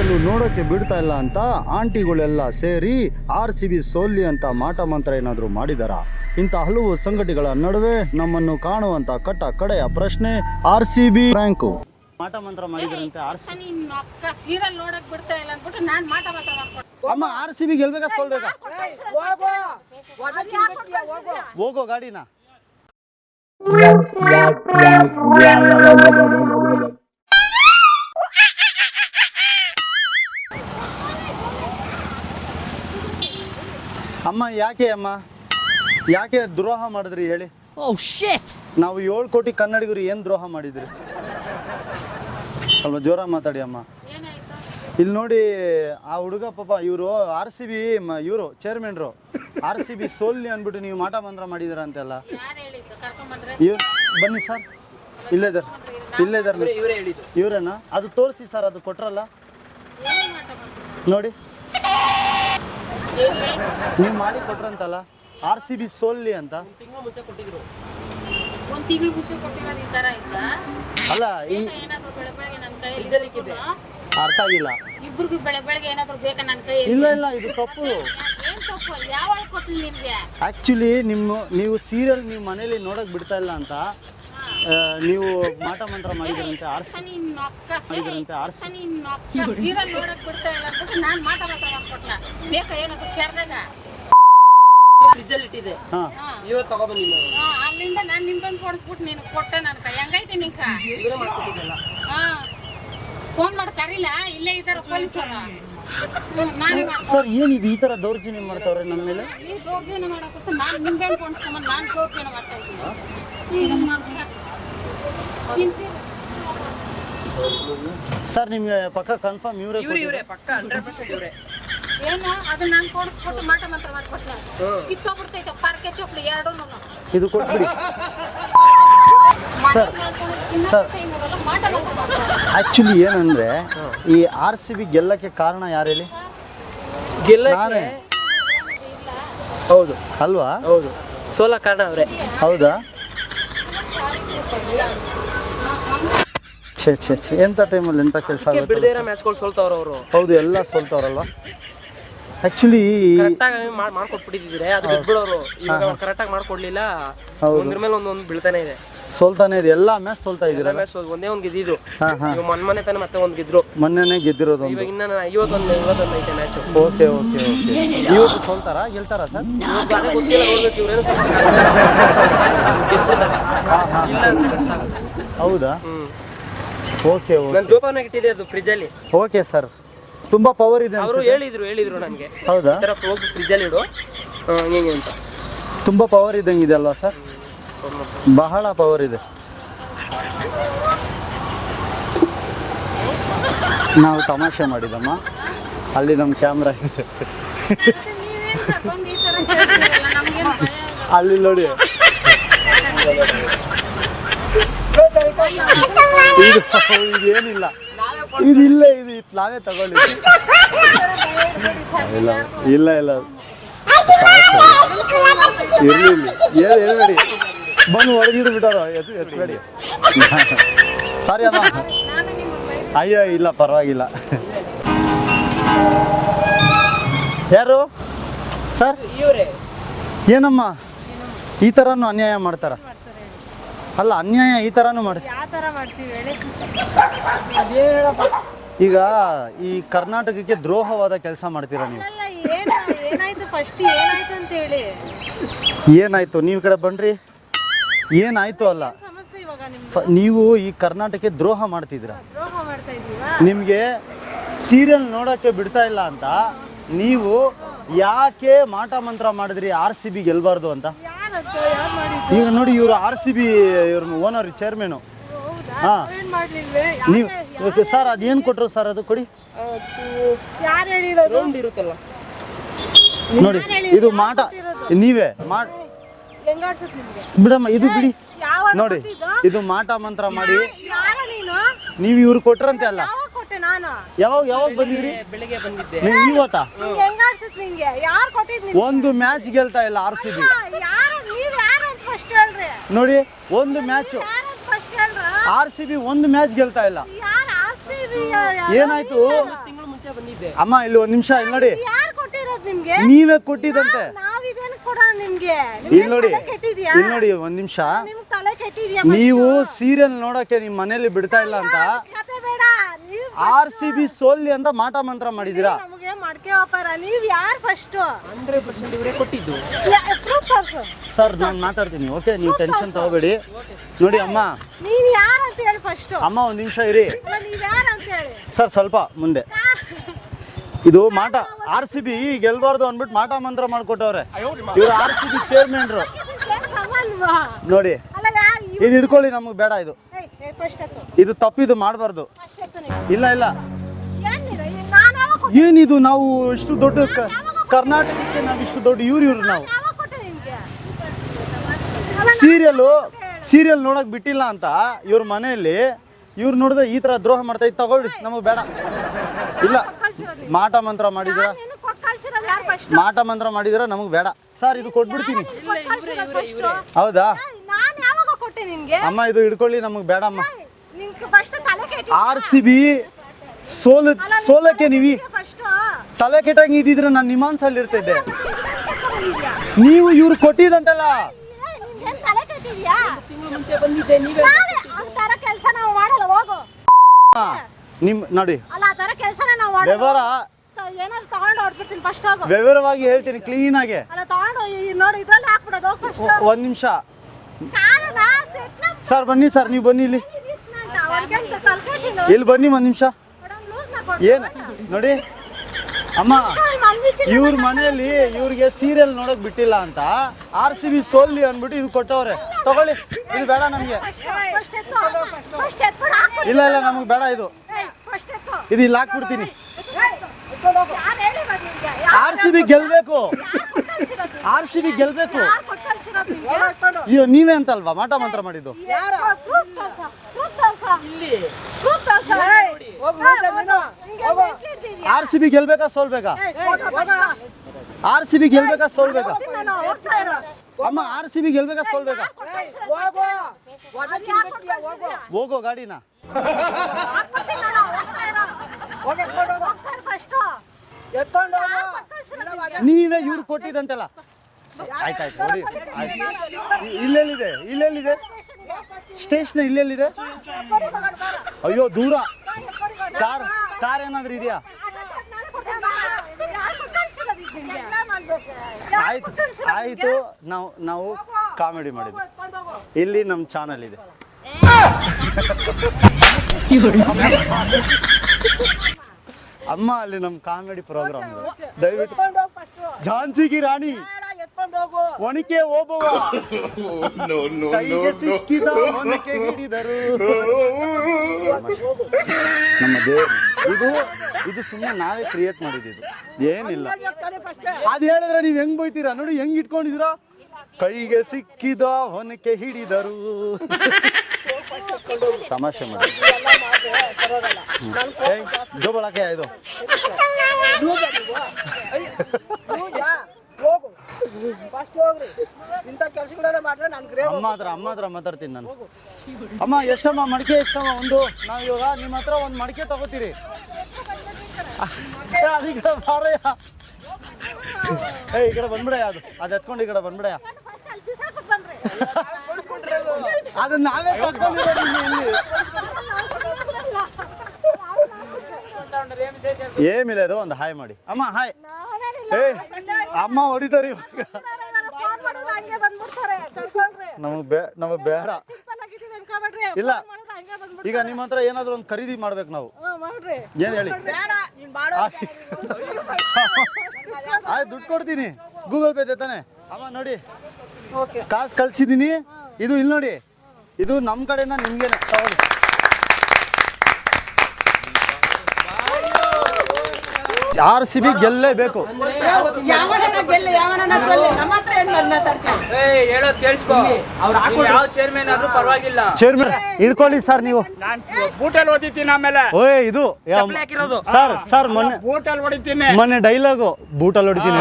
Serial ನೋಡೋಕೆ ಬಿಡ್ತಾ ಇಲ್ಲ ಅಂತ ಆಂಟಿಗಳೆಲ್ಲ ಸೇರಿ ಆರ್ ಸಿ ಬಿ ಸೋಲ್ಲಿ ಅಂತ ಮಾಟ ಮಂತ್ರ ಏನಾದರೂ ಮಾಡಿದಾರ? ಇಂಥ ಹಲವು ಸಂಗತಿಗಳ ನಡುವೆ ನಮ್ಮನ್ನು ಕಾಣುವಂತ ಕಟ್ಟ ಕಡೆಯ ಪ್ರಶ್ನೆ ಆರ್ ಸಿ ಬಿ ರ್ಯಾಂಕು. ಮಾಟ ಮಂತ್ರ ಮಾಡಿದ್ರಂತೆ ಆರ್ ಸಿ ಸೀರಿಯಲ್ ನೋಡಕ್ ಬಿಡ್ತಾ ಇಲ್ಲ ಅಂದ್ಬಿಟ್ಟು ನಾನು ಮಾಟ ಮಾತ್ರ ಅಮ್ಮ ಆರ್ ಸಿ ಬಿ ಗೆಲ್ಬೇಕಾ ಸೋಲ್ಬೇಕಾ? ಹೋಗೋ ಗಾಡಿನ. ಅಮ್ಮ ಯಾಕೆ ಅಮ್ಮ? ಯಾಕೆ ದ್ರೋಹ ಮಾಡಿದ್ರಿ ಹೇಳಿ? ಓ shit! ನಾವು ಏಳು ಕೋಟಿ ಕನ್ನಡಿಗರು ಏನು ದ್ರೋಹ ಮಾಡಿದ್ರಿ? ಸ್ವಲ್ಪ ಜೋರ ಮಾತಾಡಿ ಅಮ್ಮ. ಏನಾಯ್ತು ಇಲ್ಲಿ ನೋಡಿ ಆ ಹುಡುಗ ಪಾಪ ಇವರು ಆರ್ ಸಿ ಬಿ ಇವರು ಚೇರ್ಮನ್ರು ಆರ್ ಸಿ ಬಿ ಸೋಲ್ಲಿ ಅಂದ್ಬಿಟ್ಟು ನೀವು ಮಾಟ ಮಂತ್ರ ಮಾಡಿದಿರ ಅಂತೆಲ್ಲ. ಇವ್ರು ಬನ್ನಿ ಸರ್ ಇಲ್ಲೇ ಸರ್ ಇಲ್ಲೇ ಇದ್ದಾರೆ. ಇವರೇನಾ? ಅದು ತೋರಿಸಿ ಸರ್ ಅದು ಕೊಟ್ರಲ್ಲ? ಏನ್ ಮಾಟ ಮಾಡ್ತೀವಿ ನೋಡಿ. ನೀವು ಮಾಡಿ ಕೊಟ್ರಂತಲ್ಲ? ಆರ್ ಸಿ ಬಿ ಸೋಲ್ಲಿ ಅಂತ. ಒಂದ್ ತಿಂಗಳು ಮುಂಚೆ ಕೊಟ್ಟಿರೋದು ಈ ತರ ಆಯ್ತಾ ಅಲ್ಲ ಈ ಏನಾದ್ರು ಬೆಳೆ ಬೆಳಗ್ಗೆ ನನ್ನ ಕೈಯಲ್ಲಿ ಅರ್ಥ ಆಗಿಲ್ಲ. ಇಬ್ರಿಗೂ ಬೆಳೆ ಬೆಳಗ್ಗೆ ಏನಾದರೂ ಬೇಕಾ ನನ್ನ ಕೈಯಲ್ಲಿ? ಇಲ್ಲ ಇಲ್ಲ ಇದು ತಪ್ಪು. ಆಕ್ಚುಲಿ ನಿಮ್ಮ ನೀವು ಸೀರಿಯಲ್ ನೀವು ಮನೇಲಿ ನೋಡಕ್ ಬಿಡ್ತಾ ಇಲ್ಲ ಅಂತ. ನೀವು ಮಾಟ ಮಂತ್ರ ಮಾಡಿದ್ರಂತೆ ಆರ್ ಸಿ ನಿನ್ನ ಅಕ್ಕ ಮಾಡಿದ್ರಂತೆ ಆರ್ ಸಿ ನಿನ್ನ ಅಕ್ಕ ಸೀರಿಯಲ್ ನೋಡಕ್ ಬಿಡ್ತಾ ಇಲ್ಲ ಅಂದ್ಬಿಟ್ಟು ನಾನ್ ಮಾಟ ಮಾತ್ರ ಮಾಡ್ಕೊಟ್ನ ಬೇಕಾ ಏನಾದ್ರು ಕೆರ್ದಾಗ ಫ್ರಿಜ್ಜಲ್ಲಿ ಇಟ್ಟಿದೆ ಹಾಂ. ಇವತ್ತು ತಗೊಬಂದಿಲ್ಲ ಹಾ, ಅಲ್ಲಿಂದ ನಾನ್ ನಿಂಬೆಹಣ್ಣು ಕೊಡಿಸ್ಬಿಟ್ಟು ನೀನು ಕೊಟ್ಟೆ ನನ್ ಕೈ ಹೆಂಗೈತೆ ನಿಂಕ? ಇವರೇ ಫೋನ್ ಮಾಡಿ ಇಲ್ಲೇ ಪೊಲೀಸರು ಸರ್ ಏನಿದು ಈ ತರ ದೌರ್ಜನ್ಯ ಮಾಡ್ತಾವ್ರೆ ನಮ್ಮ ಮೇಲೆ? ದೌರ್ಜನ್ಯ ಮಾಡಕ್ಕೆ ನಾನು ನಿಂಬೆಹಣ್ಣು ಕೊಂಡ್ಕೊಂಬಂದು ನಾನು ದೌರ್ಜನ್ಯ ಮಾಡ್ತಾ ಇದ್ದೀನಿ? ಸರ್ ನಿಮಗೆ ಪಕ್ಕ ಕನ್ಫರ್ಮ್ ಇವರೇ ಇವ್ರೆ ಇವ್ರೆ ಪಕ್ಕ ಹಂಡ್ರೆಡ್ ಪರ್ಸೆಂಟ್ ಇವ್ರೆ. ಏನು? ಅದು ನಾನು ಕೊಡಿಸ್ಬಿಟ್ಟು ಮಾಟ ಮಾತ್ರ ಮಾಡ್ಕೊಟ್ಟೆ ಕಿತ್ತೋಗ್ಬಿಡ್ತೈತೆ ಪಾರ್ಕೆ ಚೋಪ್ಲಿ ಎರಡು ಇದು ಕೊಟ್ಬಿಡಿ. Sir sir. ಮಾಟ ಮಾತ್ರ ಮಾಡ್ಕೊಟ್ಟೆ ಆ್ಯಕ್ಚುಲಿ ಏನಂದರೆ ಈ ಆರ್ ಸಿ ಬಿ ಗೆಲ್ಲಕ್ಕೆ ಕಾರಣ ಯಾರು ಹೇಳಿ ಗೆಲ್ಲಕ್ಕೆ ನಾನೇ. ಹೌದು ಅಲ್ವಾ? ಹೌದು. ಸೋಲ ಕಾರಣ ಅವರೇ. ಹೌದಾ? ಛೇ ಛೇ ಛೇ. ಎಂಥ ಟೈಮಲ್ಲಿ ಎಂತ ಕೆಲಸ ಬಿಡದೇ ಇರೋ ಮ್ಯಾಚ್ಗಳು ಸೋಲ್ತವ್ರ ಅವರು. ಹೌದು ಎಲ್ಲ ಸೋಲ್ತವ್ರಲ್ವ ಆ್ಯಕ್ಚುಲಿ ಕರೆಕ್ಟಾಗಿ ಮಾಡ್ಕೊಟ್ಬಿಟ್ಟಿದ್ರೆ ಅದು ಗೆದ್ಬಿಡೋರು ಇವಾಗ ಕರೆಕ್ಟಾಗಿ ಮಾಡ್ಕೊಡ್ಲಿಲ್ಲ. ಒಂದ್ರ ಮೇಲೆ ಒಂದೊಂದು ಬೀಳ್ತಾನೆ ಇದೆ. ಸೋಲ್ತಾನೆ ಇದೆ. ಎಲ್ಲ ಮ್ಯಾಚ್ ಸೋಲ್ತಾ ಇದ್ದೀರಲ್ಲ? ಮ್ಯಾಚ್ ಒಂದೇ ಒಂದ್ ಗೆದ್ದಿದ್ದು. ಮೊನ್ನೆ ಮೊನ್ನೆ ತಾನೆ ಮತ್ತೆ ಒಂದ್ ಗೆದ್ರು. ಮೊನ್ನೆನೇ ಗೆದ್ದಿರೋದು ಇವಾಗ ಇನ್ನ ಇವತ್ತೊಂದು ಇವತ್ತೊಂದು ಐತೆ ಮ್ಯಾಚ್ ಓಕೆ ಓಕೆ ಓಕೆ. ಇವತ್ತು ಸೋಲ್ತಾರಾ? ಗೆಲ್ತಾರಾ ಸರ್? ಗೊತ್ತಿಲ್ಲ ನೋಡ್ಬೇಕು ಇವ್ರೇನು ಸ್ವಲ್ಪ ಇಲ್ಲ ಅಂದ್ರೆ ಕಷ್ಟ ಆಗುತ್ತೆ. ಹೌದಾ? ಓಕೆ ನಾನು ಜೋಪಾನಾಗಿ ಇಟ್ಟಿದ್ದೆ ಅದು ಫ್ರಿಜ್ಜಲ್ಲಿ ಓಕೆ ಸರ್ ತುಂಬಾ ಪವರ್ ಇದೆ ಅವರು ಅನ್ಸುತ್ತೆ. ಹೇಳಿದ್ರು ಹೇಳಿದ್ರು ನನಗೆ. ಹೌದಾ? ಈ ಥರ ಹೋಗಿ ಫ್ರಿಜ್ಜಲ್ಲಿ ಇಡು. ಆ, ಹಿಂಗೆ ಅಂತ. ತುಂಬಾ ಪವರ್ ಇದ್ದಂಗೆ ಇದೆ ಅಲ್ವಾ ಸರ್ ಬಹಳ ಪವರ್ ಇದೆ. ನಾವು ತಮಾಷೆ ಮಾಡಿದಮ್ಮ. ಅಲ್ಲಿ ನಮ್ಮ ಕ್ಯಾಮ್ರಾ ಇದೆ. ನೀವೇನ್ ಸರ್ ಈ ಥರ ಕೇಳ್ತೀರಲ್ಲ, ನಮ್ಗೇನ್ ಭಯ ಅಲ್ಲಿ ನೋಡಿ ಇದು ಇದೇನಿಲ್ಲ ಇದು ಇಲ್ಲ ಇದು ಇತ್ತು ನಾವೇ ತಗೊಂಡಿದ್ದೀವಿ ಇಲ್ಲ ಇಲ್ಲ ಇಲ್ಲ. ಇರ್ಲಿ ಇರ್ಲಿ ಏನು ಹೇಳ್ಬೇಡಿ ಬಂದು ಹೊರಗಿಡು ಬಿಟ್ಟಾರ ಎದ್ದು ಎತ್ತಬೇಡಿ ಸರಿ ಅಮ್ಮ. ಅಯ್ಯೋ, ಇಲ್ಲ, ಪರವಾಗಿಲ್ಲ. ಯಾರು? ಸರ್? ಏನಮ್ಮ? ಈ ಥರನೂ ಅನ್ಯಾಯ ಮಾಡ್ತಾರ? ಅಲ್ಲ, ಅನ್ಯಾಯ ಈ ಥರನೂ ಮಾಡಿ ಯಾವ ಥರ ಮಾಡ್ತೀವಿ ಹೇಳಿ. ಈಗ ಈ ಕರ್ನಾಟಕಕ್ಕೆ ದ್ರೋಹವಾದ ಕೆಲಸ ಮಾಡ್ತೀರಾ ನೀವು? ಅಲ್ಲ ಏನು ಏನಾಯ್ತು ಫಸ್ಟ್ ಏನಾಯ್ತು ಅಂತ ಹೇಳಿ. ಏನಾಯ್ತು? ನೀವು ಕಡೆ ಬನ್ರಿ. ಏನಾಯ್ತು ಅಲ್ಲ. ಸಮಸ್ಯೆ ಇವಾಗ ನಿಮ್ಗೆ ಫ- ನೀವು ಈ ಕರ್ನಾಟಕಕ್ಕೆ ದ್ರೋಹ ಮಾಡ್ತಿದ್ದೀರಾ? ದ್ರೋಹ ಮಾಡ್ತಾ ಇದೀವಾ ನಿಮಗೆ ಸೀರಿಯಲ್ ನೋಡೋಕ್ಕೆ ಬಿಡ್ತಾ ಇಲ್ಲ ಅಂತ ನೀವು ಯಾಕೆ ಮಾಟ ಮಂತ್ರ ಮಾಡಿದ್ರಿ ಆರ್ ಸಿ ಬಿ ಗೆಲ್ಬಾರ್ದು ಅಂತ? ಯಾರಂತ ಯಾರು ಮಾಡಿದ್ದು? ಈಗ ನೋಡಿ ಇವರು ಆರ್ ಸಿ ಬಿ ಇವ್ರ ಓನರ್ ಚೇರ್ಮನು ಹಾಂ. ನೀವು ಓಕೆ ಸರ್ ಅದೇನು ಕೊಟ್ಟರು ಸರ್ ಅದು ಕೊಡಿ? ಯಾರು ಹೇಳಿರೋದು? ರೌಂಡ್ ಇರುತ್ತಲ್ಲ. ನೋಡಿ ಇದು ಮಾಟ ನೀವೇ ಮಾಟ ಹೆಂಗಾಡ್ಸತ್ ನಿಮ್ಗೆ? ಬಿಡಮ್ಮ ಇದು ಬಿಡಿ. ಯಾವ ನೋಡಿ ಇದು ಮಾಟ ಮಂತ್ರ ಮಾಡಿ. ಯಾರ ನೀನು? ನೀವು ಇವ್ರು ಕೊಟ್ರಂತೆ ಅಲ್ಲ. ಯಾವಾಗ ಯಾವಾಗ ಯಾವಾಗ ಬಂದಿದ್ರಿ? ನೀವು ಇವತ್ತಾ? ಒಂದು ಮ್ಯಾಚ್ ಗೆಲ್ತಾ ಇಲ್ಲ ಆರ್ ಸಿ ಬಿ. ಯಾರು ನೀವ್ ಯಾರು ಅಂತ ಫಸ್ಟ್ ಹೇಳ್ರಿ. ನೋಡಿ ಒಂದು ಮ್ಯಾಚ್ ಯಾರು ಅಂತ ಫಸ್ಟ್ ಹೇಳ್ರ ಆರ್ ಸಿ ಬಿ ಒಂದು ಮ್ಯಾಚ್ ಗೆಲ್ತಾ ಇಲ್ಲ. ಏನಾಯ್ತು? ತಿಂಗಳು ಮುಂಚೆ ಬಂದಿದ್ದೆ. ಅಮ್ಮ ಇಲ್ಲಿ ಒಂದ್ ನಿಮಿಷ ಇಲ್ಲಿ ನೋಡಿ. ಯಾರು ಕೊಟ್ಟಿರೋದು ನಿಮ್ಗೆ? ನೀವೇ ಕೊಟ್ಟಿದಂತೆ ಇಲ್ಲಿ ನೋಡಿ. ಇಲ್ಲಿ ನೋಡಿ ಒಂದ್ ನಿಮಿಷ. ನಿಮ್ಗೆ ತಲೆ ಕೆಟ್ಟಿದ್ಯಾ ನೀವು ಸೀರಿಯಲ್ ನೋಡಕ್ಕೆ ನಿಮ್ ಮನೇಲಿ ಬಿಡ್ತಾ ಇಲ್ಲ ಅಂತ. ಆರ್ ಸಿ ಬಿ ಸೋಲ್ಲಿ ಅಂತ ಮಾಟ ಮಂತ್ರ ಮಾಡಿದೀರಾ ನಮಗೆ ಮಡ್ಕೆ ವ್ಯಾಪಾರ ನೀವ್ ಯಾರು ಫಸ್ಟ್ ಹಂಡ್ರೆಡ್ ಪರ್ಸೆಂಟ್ ಇವರೇ ಕೊಟ್ಟಿದ್ದು. ಪ್ರೂಫ್ ತೋರ್ಸು. ಸರ್ ನಾನು ಮಾತಾಡ್ತೀನಿ. ಓಕೆ ನೀವು ಟೆನ್ಷನ್ ತಗೋಬೇಡಿ. ನೋಡಿ ಅಮ್ಮ. ನೀವ್ ಯಾರು ಅಂತ ಹೇಳಿ ಫಸ್ಟ್ ಅಮ್ಮ ಒಂದು ನಿಮಿಷ ಇರಿ. ಅಲ್ಲ ನೀವ್ ಯಾರು ಅಂತ ಹೇಳಿ? ಸರ್ ಸ್ವಲ್ಪ ಮುಂದೆ. ಇದು ಮಾಟ ಆರ್ ಸಿ ಬಿ ಗೆಲ್ಬಾರ್ದು ಅಂದ್ಬಿಟ್ಟು ಮಾಟ ಮಂತ್ರ ಮಾಡ್ಕೊಟ್ಟವ್ರೆ. ಇವ್ರು ಆರ್ ಸಿ ಬಿ ಚೇರ್ಮನ್ರು ನೋಡಿ. ಇದು ಹಿಡ್ಕೊಳ್ಳಿ ನಮಗೆ ಬೇಡ ಇದು. ಫಸ್ಟ್ ಇದು ತಪ್ಪಿದು ಮಾಡಬಾರ್ದು. ಇಲ್ಲ ಇಲ್ಲ. ಏನಿದೆ? ನಾವು ಇಷ್ಟು ದೊಡ್ಡ ಕ- ಕರ್ನಾಟಕಕ್ಕೆ ನಾವು ಇಷ್ಟು ದೊಡ್ಡ ಇವ್ರು ಇವ್ರು ನಾವು. ಸೀರಿಯಲ್ಲು ಸೀರಿಯಲ್ ಸೀರಿಯಲ್ ನೋಡಕ್ ಬಿಟ್ಟಿಲ್ಲ ಅಂತ ಇವ್ರ ಮನೆಯಲ್ಲಿ ಇವ್ರು ನೋಡಿದ್ರೆ ಈ ತರ ದ್ರೋಹ ಮಾಡ್ತಾ ಇತ್ತು ತಗೊಳ್ಳಿ ನಮಗೆ ಬೇಡ. ಇಲ್ಲ. ಮಾಟ ಮಂತ್ರ ಮಾಡಿದ್ರ ಮಾಟ ಮಂತ್ರ ಮಾಡಿದ್ರ ನಮಗೆ ಬೇಡ. ಸರ್ ಇದು ಕೊಟ್ಬಿಡ್ತೀನಿ. ಹೌದಾ? ಅಮ್ಮ ಇದು ಹಿಡ್ಕೊಳ್ಳಿ ನಮಗೆ ಬೇಡಮ್ಮ. ಆರ್ ಸಿ ಬಿ ಸೋಲ ಸೋಲಕ್ಕೆ ನೀವಿ ಫಸ್ಟ್ ತಲೆ ಕೆಟ್ಟಂಗೆ ಇದ್ದಿದ್ರೆ ನಾನು ನಿಮಾನ್ಸಲ್ಲಿ ಇರ್ತಿದ್ದೆ ನೀವು ಇವ್ರು ಕೊಟ್ಟಿದಂತಲ್ಲ. ನಿನ್ಗೇನ್ ತಲೆ ಕೆಟ್ಟಿದ್ಯಾ? ತಿಂಗಳು ಮುಂಚೆ ಬಂದಿದ್ದೆ ನೀವೇ ಆ ತರ ಕೆಲಸ ನಾವು ಮಾಡಲ್ಲ ಹೋಗು. ಹಾ, ನಿಮ್ ನೋಡಿ. ಅಲ್ಲ ಹೋಗು. ವಿವರವಾಗಿ ಹೇಳ್ತೀನಿ ಕ್ಲೀನ್ ಅಲ್ಲ ಫಸ್ಟ್ ಒಂದ್ ನಿಮಿಷ. ಸರ್ ಬನ್ನಿ ಸರ್ ನೀವು ಬನ್ನಿ ಇಲ್ಲಿ ಅಂತ ಅವ್ರಿಗೆ ಅಂತ ತಲ್ಕೊಟ್ಟಿದ್ದು ಇಲ್ಲಿ ಬನ್ನಿ ಒಂದ್ ನಿಮಿಷ ಏನ್ ನೋಡಿ ಅಮ್ಮ ಇವ್ರ ಮನೆಯಲ್ಲಿ ಇವ್ರಿಗೆ ಸೀರಿಯಲ್ ನೋಡಕ್ ಬಿಟ್ಟಿಲ್ಲ ಅಂತ ಆರ್ ಸಿ ಬಿ ಸೋಲ್ಲಿ ಅಂದ್ಬಿಟ್ಟು ಇದು ಕೊಟ್ಟವ್ರೆ ತಗೊಳ್ಳಿ ಇದು ಬೇಡ ನಮಗೆ ಇಲ್ಲ ಇಲ್ಲ ನಮಗೆ ಬೇಡ ಇದು ಇದು ಇಲ್ಲಿ ಹಾಕ್ಬಿಡ್ತೀನಿ ಆರ್ ಸಿ ಬಿ ಗೆಲ್ಬೇಕು ಆರ್ ಸಿ ಬಿ ಗೆಲ್ಬೇಕು ಅಯ್ಯೋ ನೀವೇ ಅಂತಲ್ವಾ ಮಾಟ ಮಂತ್ರ ಮಾಡಿದ್ದು ಪ್ರೂಫ್ ತೋರ್ಸು ಪ್ರೂಫ್ ತೋರ್ಸು ಇಲ್ಲಿ ಆರ್ ಸಿ ಬಿ ಗೆಲ್ಬೇಕಾ ಸೋಲ್ಬೇಕಾ? ಆರ್ ಸಿ ಬಿ ಗೆಲ್ಬೇಕಾ ಸೋಲ್ಬೇಕಾ? ಅಮ್ಮ ಆರ್ ಸಿ ಬಿ ಗೆಲ್ಬೇಕಾ ಸೋಲ್ಬೇಕಾ? ಹೋಗೋ. ಗಾಡಿನ? ನೀವೇ ಇವ್ರು ಕೊಟ್ಟಿದಂತೆಲ್ಲ ಆಯ್ತಾಯ್ತು ನೋಡಿ. ಇಲ್ಲೆಲ್ಲಿದೆ ಇಲ್ಲೆಲ್ಲಿದೆ? ಸ್ಟೇಷನ್ ಇಲ್ಲೆಲ್ಲಿದೆ ಅಯ್ಯೋ ದೂರ ಕಾರ್ ಕಾರ್ ಏನಾದ್ರೂ ಇದೆಯಾ ಆಯ್ತು ಆಯ್ತು ನಾವು ನಾವು ಕಾಮಿಡಿ ಮಾಡಿದ್ವಿ ಇಲ್ಲಿ ನಮ್ಮ ಚಾನಲ್ ಇದೆ ಅಮ್ಮ ಅಲ್ಲಿ ನಮ್ಮ ಕಾಮಿಡಿ ಪ್ರೋಗ್ರಾಮ್ ದಯವಿಟ್ಟು ಝಾನ್ಸಿಗಿ ರಾಣಿ ಒಣಕೆ ಓಬವ್ವ ಕೈಗೆ ಸಿಕ್ಕಿದ ಒನಕೆ ಹಿಡಿದರು. ನಮ್ಮ ದೇವ್ರು ಇದು ಇದು ಸುಮ್ಮನೆ ನಾವೇ ಕ್ರಿಯೇಟ್ ಮಾಡಿದ್ದು ಏನಿಲ್ಲ. ಅದು ಹೇಳಿದ್ರೆ ನೀವು ಹೆಂಗ್ ಬೈತೀರಾ? ನೋಡಿ ಹೆಂಗ್ ಇಟ್ಕೊಂಡಿದ್ದೀರಾ? ಕೈಗೆ ಸಿಕ್ಕಿದ ಹೊನಕೆ ಹಿಡಿದರು. ತಮಾಷೆ ಮಾಡಿ. ಜೋಬಳಕೆ ಇದು ಅಮ್ಮ ಹತ್ರ ಅಮ್ಮ ಹತ್ರ ಮಾತಾಡ್ತೀನಿ ನಾನು. ಅಮ್ಮ ಎಷ್ಟಮ್ಮ ಮಡಿಕೆ ಎಷ್ಟಮ್ಮ? ಒಂದು ನಾವು ಇವಾಗ ನಿಮ್ಮ ಹತ್ರ ಒಂದು ಮಡಿಕೆ ತಗೋತೀರಿ. ಏ, ಅದು ಈ ಕಡೆ ಬಾರಯ್ಯ. ಏ ಈ ಕಡೆ ಬಂದ್ಬಿಡಯ್ಯ ಅದು. ಅದು ಎತ್ಕೊಂಡು ಈ ಕಡೆ ಬಂದ್ಬಿಡಯ್ಯ. ಅದನ್ನ ನಾವೇ ತಗೊಂಡಿರೋದು ಇಲ್ಲಿ. ಏಮಿಲ್ಲ ಅದು ಒಂದು ಹಾಯ್ ಮಾಡಿ. ಅಮ್ಮ ಹಾಯ್ ಏ ಅಮ್ಮ ಹೊಡಿತಾರೆ ಇವಾಗ. ನಮಗೆ ಬೇ ನಮಗೆ ಬೇಡ. ಇಲ್ಲ. ಈಗ ನಿಮ್ಮ ಹತ್ರ ಏನಾದರೂ ಒಂದು ಖರೀದಿ ಮಾಡ್ಬೇಕು ನಾವು. ಏನ್ ಹೇಳಿ? ಆಯ್ತು ದುಡ್ಡು ಕೊಡ್ತೀನಿ. ಗೂಗಲ್ ಪೇ ತಾನೆ ಅಮ್ಮ ನೋಡಿ. ಕಾಸು ಕಳ್ಸಿದ್ದೀನಿ ಇದು ಇಲ್ಲಿ ನೋಡಿ. ಇದು ನಮ್ಮ ಕಡೆಯಿಂದ ನಿಮಗೆ ತಗೊಳ್ಳಿ ಆರ್ ಸಿ ಬಿ ಗೆಲ್ಲೇಬೇಕು. ಹೇಳೋದ್ ಕೇಳಿಸ್ಕೊ. ಅವ್ರು ಯಾವ ಚೇರ್ಮನ್ ಆದ್ರೂ ಪರವಾಗಿಲ್ಲ. ಚೇರ್ಮನ್ ಹಿಡ್ಕೊಳ್ಳಿ ಸರ್ ನೀವು. ಬೂಟಲ್ ಬೂಟಲ್ಲಿ ಹೊಡಿತೀನಿ ಆಮೇಲೆ. ಓಯ್ ಇದು. ಸರ್ ಸರ್ ಮೊನ್ನೆ ಬೂಟಲ್ ಹೊಡಿತೀನಿ ಮೊನ್ನೆ ಡೈಲಾಗು ಬೂಟಲ್ ಹೊಡಿತೀನಿ.